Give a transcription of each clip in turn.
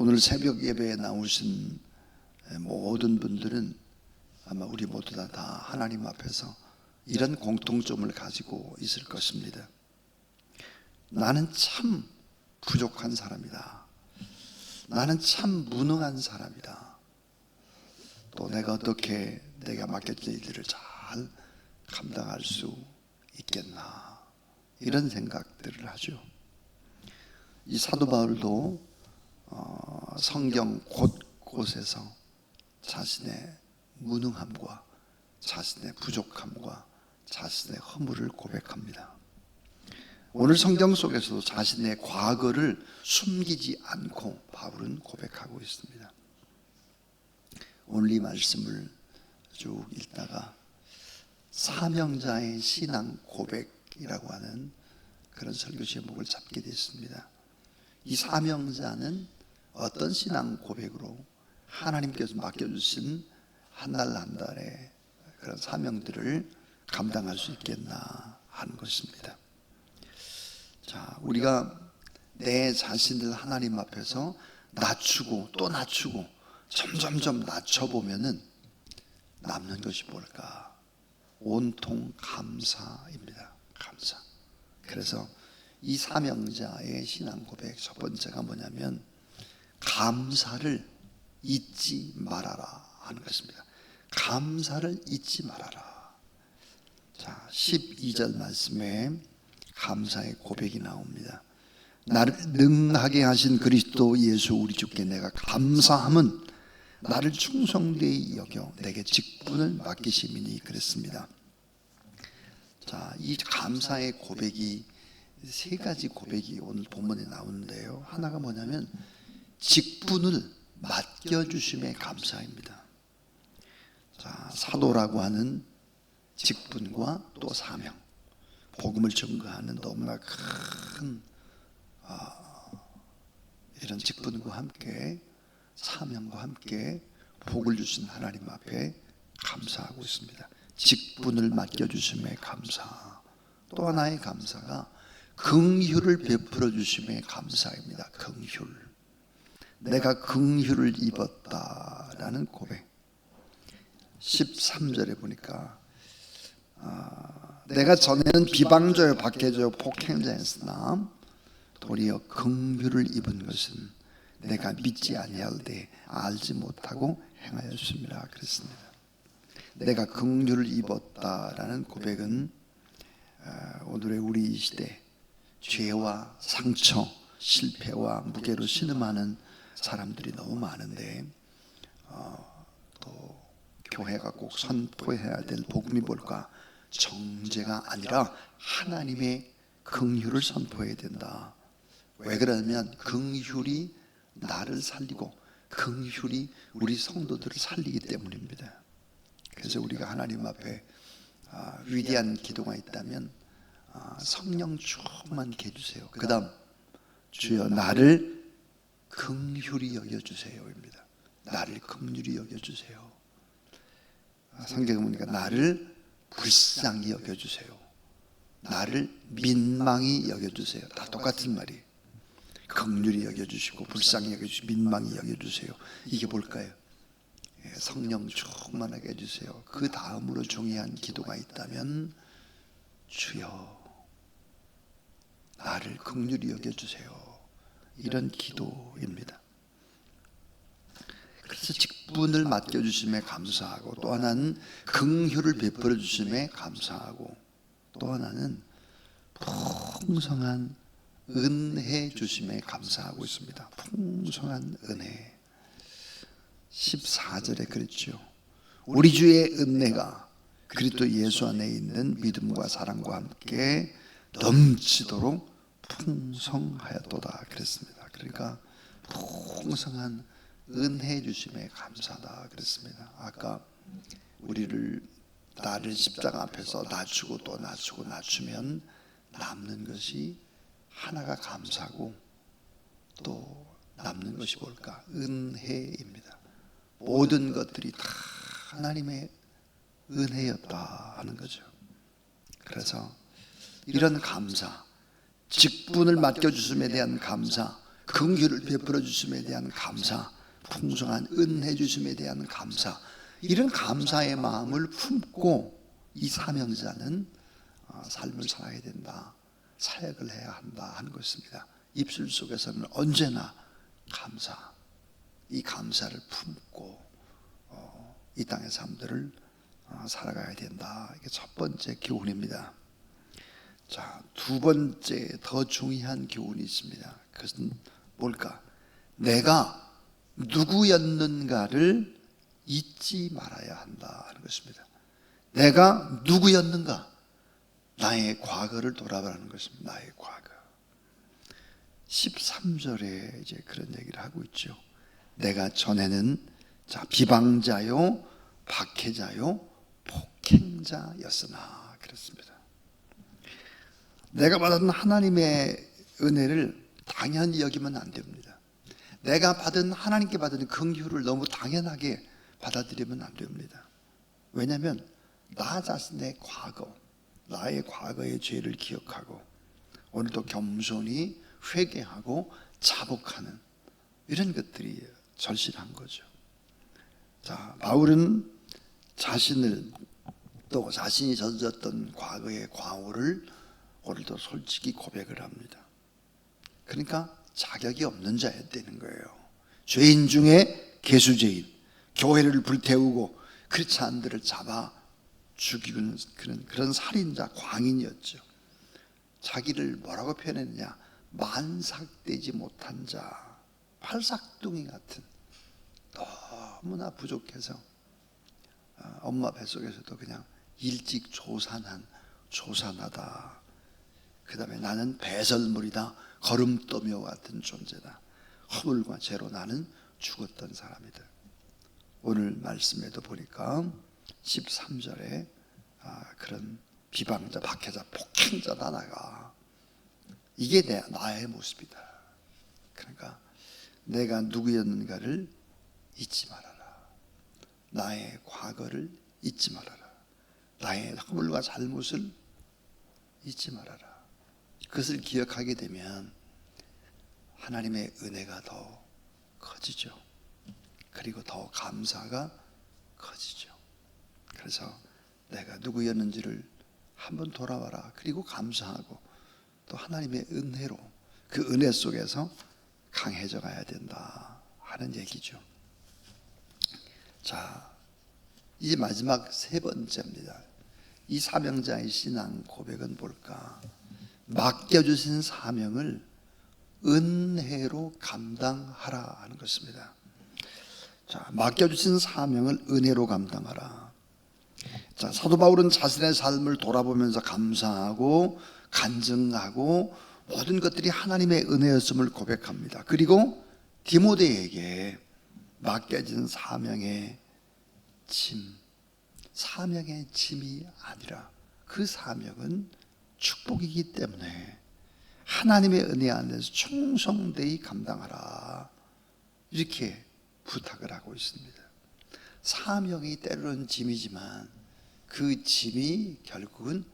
오늘 새벽 예배에 나오신 모든 분들은 아마 우리 모두 다, 다 하나님 앞에서 이런 공통점을 가지고 있을 것입니다. 나는 참 부족한 사람이다. 나는 참 무능한 사람이다. 또 내가 어떻게 내가 맡겨진 일들을 잘 감당할 수 있겠나. 이런 생각들을 하죠. 이 사도 바울도 어, 성경 곳곳에서 자신의 무능함과 자신의 부족함과 자신의 허물을 고백합니다. 오늘 성경 속에서도 자신의 과거를 숨기지 않고 바울은 고백하고 있습니다. 오늘 이 말씀을 쭉 읽다가 사명자의 신앙 고백이라고 하는 그런 설교 제목을 잡게 됐습니다. 이 사명자는 어떤 신앙 고백으로 하나님께서 맡겨주신 한달한 달의 그런 사명들을 감당할 수 있겠나 하는 것입니다. 자, 우리가 내 자신을 하나님 앞에서 낮추고 또 낮추고 점점점 낮춰보면은 남는 것이 뭘까? 온통 감사입니다. 감사. 그래서 이 사명자의 신앙 고백 첫 번째가 뭐냐면 감사를 잊지 말아라 하는 것입니다. 감사를 잊지 말아라. 자, 12절 말씀에 감사의 고백이 나옵니다. 나를 능하게 하신 그리스도 예수 우리 주께 내가 감사함은 나를 충성되이 여겨 내게 직분을 맡기심이니 그랬습니다. 자, 이 감사의 고백이 세 가지 고백이 오늘 본문에 나오는데요. 하나가 뭐냐면 직분을 맡겨주심에 감사입니다. 자, 사도라고 하는 직분과 또 사명, 복음을 증거하는 너무나 큰 아, 이런 직분과 함께 사명과 함께 복을 주신 하나님 앞에 감사하고 있습니다. 직분을 맡겨주심에 감사. 또 하나의 감사가 긍휼을 베풀어 주심에 감사입니다. 긍휼. 내가 긍휼을 입었다라는 고백. 13절에 보니까 아, 내가 전에는 비방자요 박해자요 폭행자였으나 도리어 긍휼을 입은 것은 내가 믿지 아니할 때 알지 못하고 행하였습니다. 그랬습니다. 내가 긍휼을 입었다라는 고백은 아, 오늘의 우리 시대 죄와 상처, 실패와 무게로 신음하는 사람들이 너무 많은데 어, 또 교회가 꼭 선포해야 될 복음이 뭘까? 정죄가 아니라 하나님의 긍휼을 선포해야 된다. 왜 그러냐면 긍휼이 나를 살리고 긍휼이 우리 성도들을 살리기 때문입니다. 그래서 우리가 하나님 앞에 아, 위대한 기도가 있다면 아, 성령 충만케 해주세요. 그 다음 주여 나를 긍휼히 여겨주세요입니다. 나를 긍휼히 여겨주세요. 아, 성경에 보니까 나를 불쌍히 여겨주세요. 나를 민망히 여겨주세요. 다 똑같은 말이. 긍휼히 여겨주시고 불쌍히 여겨주시고 민망히 여겨주세요. 이게 뭘까요? 예, 성령 충만하게 해주세요. 그 다음으로 중요한 기도가 있다면 주여 나를 긍휼히 여겨주세요. 이런 기도입니다. 그래서 직분을 맡겨주심에 감사하고 또 하나는 긍휼을 베풀어 주심에 감사하고 또 하나는 풍성한 은혜 주심에 감사하고 있습니다. 풍성한 은혜. 14절에 그랬죠. 우리 주의 은혜가 그리스도 예수 안에 있는 믿음과 사랑과 함께 넘치도록 풍성하였도다 그랬습니다. 그러니까 풍성한 은혜 주심에 감사다 그랬습니다. 아까 우리를 나를 십자가 앞에서 낮추고 또 낮추고 낮추면 남는 것이 하나가 감사고 또 남는 것이 뭘까? 은혜입니다. 모든 것들이 다 하나님의 은혜였다 하는 거죠. 그래서 이런 감사, 직분을 맡겨주심에 대한 감사, 긍휼을 베풀어 주심에 대한 감사, 풍성한 은혜 주심에 대한 감사, 이런 감사의 마음을 품고 이 사명자는 어, 삶을 살아야 된다. 사역을 해야 한다 하는 것입니다. 입술 속에서는 언제나 감사, 이 감사를 품고 어, 이 땅의 삶들을 어, 살아가야 된다. 이게 첫 번째 교훈입니다. 자, 두 번째 더 중요한 교훈이 있습니다. 그것은 뭘까? 내가 누구였는가를 잊지 말아야 한다 하는 것입니다. 내가 누구였는가? 나의 과거를 돌아보라는 것입니다. 나의 과거. 13절에 이제 그런 얘기를 하고 있죠. 내가 전에는 자, 비방자요, 박해자요, 폭행자였으나 그렇습니다. 내가 받은 하나님의 은혜를 당연히 여기면 안 됩니다. 내가 받은 하나님께 받은 긍휼을 너무 당연하게 받아들이면 안 됩니다. 왜냐하면 나 자신의 과거, 나의 과거의 죄를 기억하고 오늘도 겸손히 회개하고 자복하는 이런 것들이 절실한 거죠. 자, 바울은 자신을 또 자신이 저질렀던 과거의 과오를 오늘도 솔직히 고백을 합니다. 그러니까 자격이 없는 자였다는 거예요. 죄인 중에 개수죄인, 교회를 불태우고 않들을 잡아 죽이는 그런 그런 살인자 광인이었죠. 자기를 뭐라고 표현했느냐? 만삭되지 못한 자, 팔삭둥이 같은 너무나 부족해서 어, 엄마 뱃속에서도 그냥 일찍 조산한 조산하다. 그 다음에 나는 배설물이다. 거름떠미와 같은 존재다. 허물과 죄로 나는 죽었던 사람이다. 오늘 말씀에도 보니까 13절에 아, 그런 비방자, 박해자, 폭행자다 나가. 이게 내, 나의 모습이다. 그러니까 내가 누구였는가를 잊지 말아라. 나의 과거를 잊지 말아라. 나의 허물과 잘못을 잊지 말아라. 그것을 기억하게 되면 하나님의 은혜가 더 커지죠. 그리고 더 감사가 커지죠. 그래서 내가 누구였는지를 한번 돌아와라. 그리고 감사하고 또 하나님의 은혜로 그 은혜 속에서 강해져 가야 된다 하는 얘기죠. 자, 이제 마지막 세 번째입니다. 이 사명자의 신앙 고백은 뭘까? 맡겨주신 사명을 은혜로 감당하라 하는 것입니다. 자, 맡겨주신 사명을 은혜로 감당하라. 자, 사도 바울은 자신의 삶을 돌아보면서 감사하고 간증하고 모든 것들이 하나님의 은혜였음을 고백합니다. 그리고 디모데에게 맡겨진 사명의 짐, 사명의 짐이 아니라 그 사명은 축복이기 때문에 하나님의 은혜 안에서 충성되이 감당하라. 이렇게 부탁을 하고 있습니다. 사명이 때로는 짐이지만 그 짐이 결국은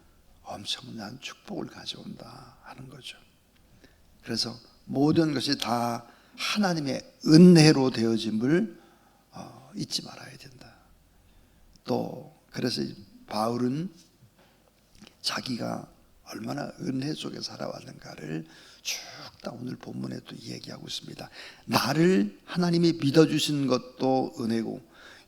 엄청난 축복을 가져온다 하는 거죠. 그래서 모든 것이 다 하나님의 은혜로 되어짐을 어, 잊지 말아야 된다. 또 그래서 바울은 자기가 얼마나 은혜 속에 살아왔는가를 쭉 다 오늘 본문에도 얘기하고 있습니다. 나를 하나님이 믿어주신 것도 은혜고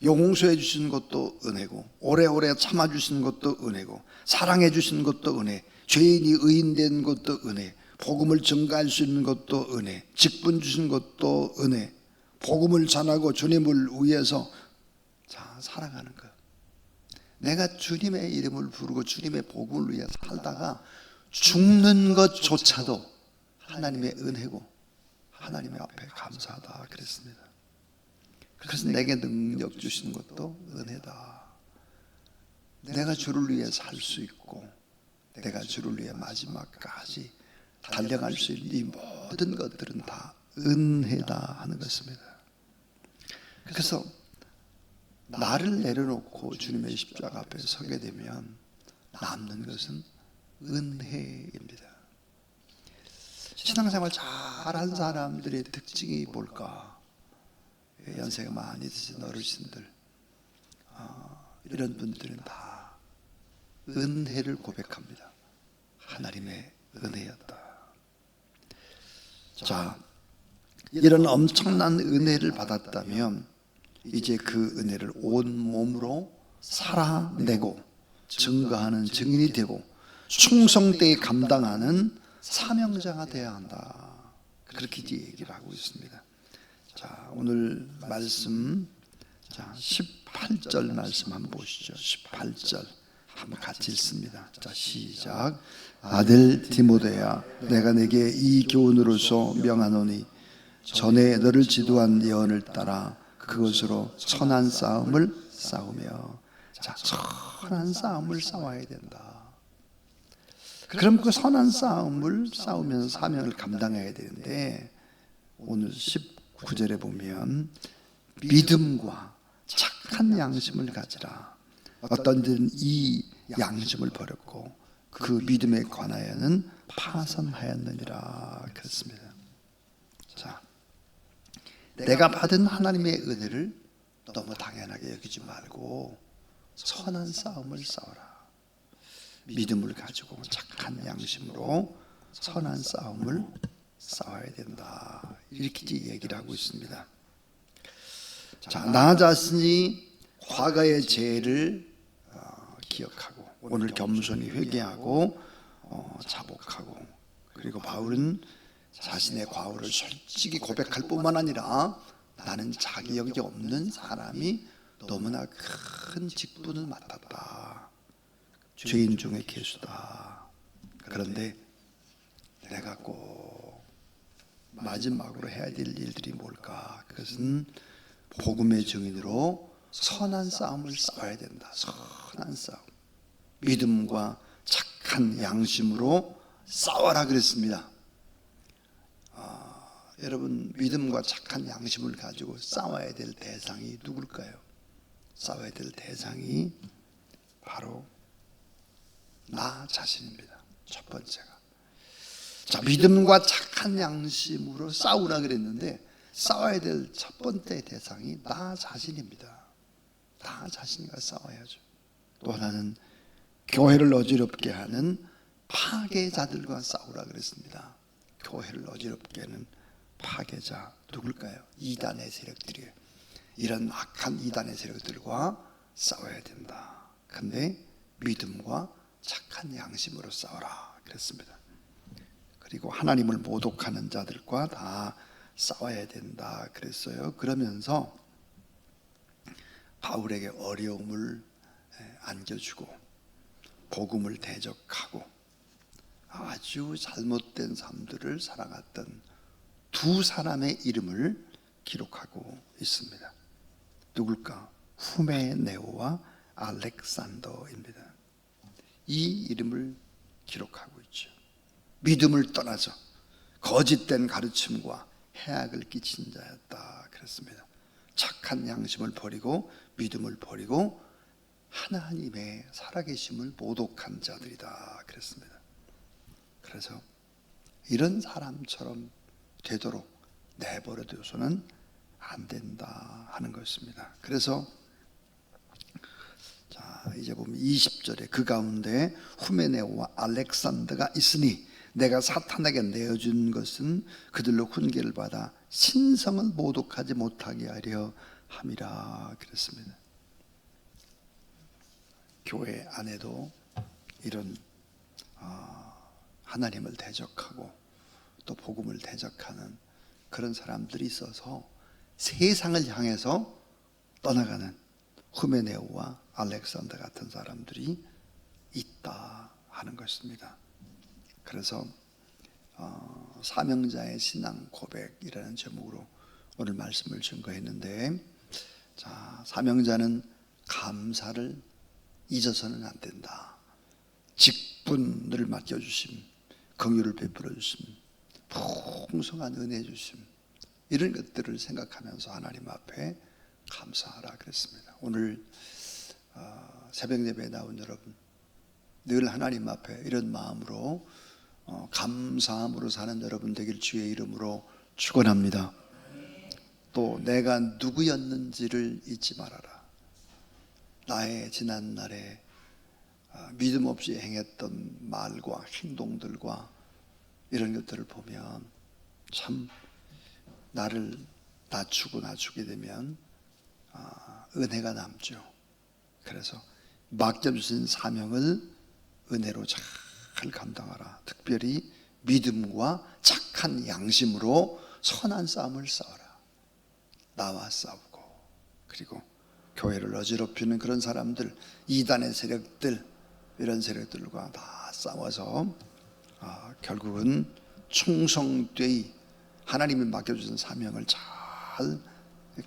용서해 주신 것도 은혜고 오래오래 참아 주신 것도 은혜고 사랑해 주신 것도 은혜 죄인이 의인된 것도 은혜 복음을 증가할 수 있는 것도 은혜 직분 주신 것도 은혜 복음을 전하고 주님을 위해서 자 살아가는 것 내가 주님의 이름을 부르고 주님의 복음을 위해 살다가 죽는 것조차도 하나님의 은혜고 하나님의 앞에 감사하다 그랬습니다. 그래서 내게 능력 주신 것도 은혜다. 내가 주를 위해 살 수 있고 내가 주를 위해 마지막까지 달려갈 수 있는 이 모든 것들은 다 은혜다 하는 것입니다. 그래서 나를 내려놓고 주님의 십자가 앞에 서게 되면 남는 것은 은혜입니다. 신앙생활 잘한 사람들의 특징이 뭘까? 예, 연세가 많이 드신 어르신들 아, 이런 분들은 다 은혜를 고백합니다. 하나님의 은혜였다. 자, 이런 엄청난 은혜를 받았다면 이제 그 은혜를 온 몸으로 살아내고 증거하는 증인이 되고 충성되게 감당하는 사명자가 되어야 한다. 그렇게 얘기를 하고 있습니다. 자, 오늘 말씀 자, 18절 말씀 한번 보시죠. 18절 한번 같이 읽습니다. 자, 시작. 아들 디모데야, 내가 내게 이 교훈으로서 명하노니 전에 너를 지도한 예언을 따라 그것으로 선한 싸움을 싸우며 자, 선한 싸움을 싸워야 된다. 그럼 그 선한 싸움을 싸우면서 사명을 감당해야 되는데 오늘 19절에 보면 믿음과 착한 양심을 가지라. 어떤 이들은 이 양심을 버렸고 그 믿음에 관하여는 파선하였느니라 그렇습니다. 자, 내가 받은 하나님의 은혜를 너무 당연하게 여기지 말고 선한 싸움을 싸워라. 믿음을 가지고 착한 양심으로 선한 싸움을 싸워야 된다. 이렇게 얘기를 하고 있습니다. 자, 나 자신이 과거의 죄를 어, 기억하고 오늘 겸손히 회개하고 어, 자복하고 그리고 바울은 자신의 과오를 솔직히 고백할 뿐만 아니라 나는 자기력이 없는 사람이 너무나 큰 직분을 맡았다. 죄인 중에 개수다. 그런데 내가 꼭 마지막으로 해야 될 일들이 뭘까? 그것은 복음의 증인으로 선한 싸움을 싸워야 된다. 선한 싸움. 믿음과 착한 양심으로 싸워라 그랬습니다. 아, 여러분 믿음과 착한 양심을 가지고 싸워야 될 대상이 누굴까요? 싸워야 될 대상이 바로 나 자신입니다. 첫 번째가. 자, 믿음과 착한 양심으로 싸우라 그랬는데 싸워야 될 첫 번째 대상이 나 자신입니다. 나 자신과 싸워야죠. 또 하나는 교회를 어지럽게 하는 파괴자들과 싸우라 그랬습니다. 교회를 어지럽게 하는 파괴자 누굴까요? 이단의 세력들이에요. 이런 악한 이단의 세력들과 싸워야 된다. 근데 믿음과 착한 양심으로 싸워라 그랬습니다. 그리고 하나님을 모독하는 자들과 다 싸워야 된다 그랬어요. 그러면서 바울에게 어려움을 안겨주고 복음을 대적하고 아주 잘못된 삶들을 살아갔던 두 사람의 이름을 기록하고 있습니다. 누굴까? 후메네오와 알렉산더입니다. 이 이름을 기록하고 있죠. 믿음을 떠나서 거짓된 가르침과 해악을 끼친 자였다. 그랬습니다. 착한 양심을 버리고 믿음을 버리고 하나님의 살아계심을 모독한 자들이다. 그랬습니다. 그래서 이런 사람처럼 되도록 내버려둬서는 안 된다 하는 것입니다. 그래서 자, 이제 보면 20절에 그 가운데 후메네오와 알렉산더가 있으니 내가 사탄에게 내어준 것은 그들로 훈계를 받아 신성을 모독하지 못하게 하려 함이라 그랬습니다. 교회 안에도 이런 어, 하나님을 대적하고 또 복음을 대적하는 그런 사람들이 있어서 세상을 향해서 떠나가는 후메네오와 알렉산더 같은 사람들이 있다 하는 것입니다. 그래서 어, 사명자의 신앙 고백이라는 제목으로 오늘 말씀을 증거했는데 자 사명자는 감사를 잊어서는 안 된다. 직분을 맡겨주심, 긍휼을 베풀어 주심, 풍성한 은혜 주심 이런 것들을 생각하면서 하나님 앞에 감사하라 그랬습니다. 오늘 어, 새벽 예배에 나온 여러분 늘 하나님 앞에 이런 마음으로 어, 감사함으로 사는 여러분 되길 주의 이름으로 축원합니다. 또 내가 누구였는지를 잊지 말아라. 나의 지난 날에 아, 믿음 없이 행했던 말과 행동들과 이런 것들을 보면 참 나를 낮추고 낮추게 되면 아, 은혜가 남죠. 그래서 맡겨주신 사명을 은혜로 잘 감당하라. 특별히 믿음과 착한 양심으로 선한 싸움을 싸워라. 나와 싸우고 그리고 교회를 어지럽히는 그런 사람들, 이단의 세력들 이런 세력들과 다 싸워서 아, 결국은 충성되이 하나님이 맡겨주신 사명을 잘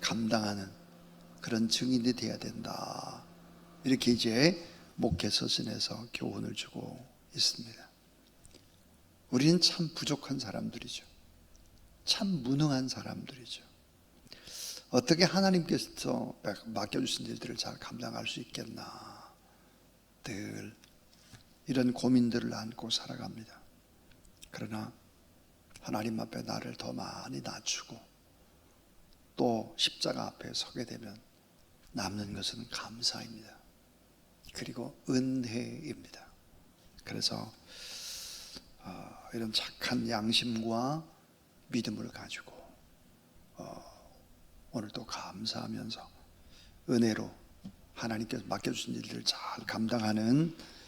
감당하는 그런 증인이 돼야 된다. 이렇게 이제 목회 서신에서 교훈을 주고 있습니다. 우리는 참 부족한 사람들이죠. 참 무능한 사람들이죠. 어떻게 하나님께서 맡겨주신 일들을 잘 감당할 수 있겠나. 늘 이런 고민들을 안고 살아갑니다. 그러나 하나님 앞에 나를 더 많이 낮추고 또 십자가 앞에 서게 되면 남는 것은 감사입니다. 그리고 은혜입니다. 그래서 어, 이런 착한 양심과 믿음을 가지고 어, 오늘도 감사하면서 은혜로 하나님께서 맡겨주신 일들을 잘 감당하는 어,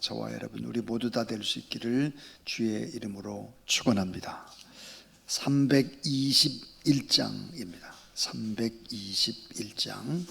저와 여러분 우리 모두 다 될 수 있기를 주의 이름으로 축원합니다. 321장입니다. 321장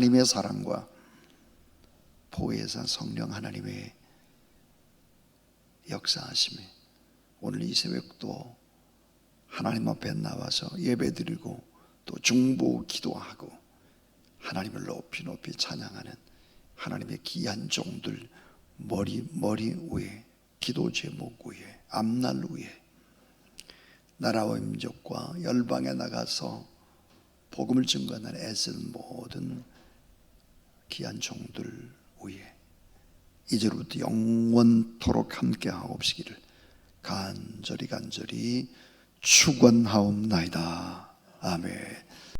하나님의 사랑과 보혜사 성령 하나님의 역사하심이 오늘 이 새벽도 하나님 앞에 나와서 예배드리고 또 중보 기도하고 하나님을 높이 높이 찬양하는 하나님의 귀한 종들 머리 머리 위에 기도 제목 위에 앞날 위에 나라와 민족과 열방에 나가서 복음을 증거하는 애쓰는 모든 귀한 종들 위에 이제로부터 영원토록 함께하옵시기를 간절히 간절히 축원하옵나이다. 아멘.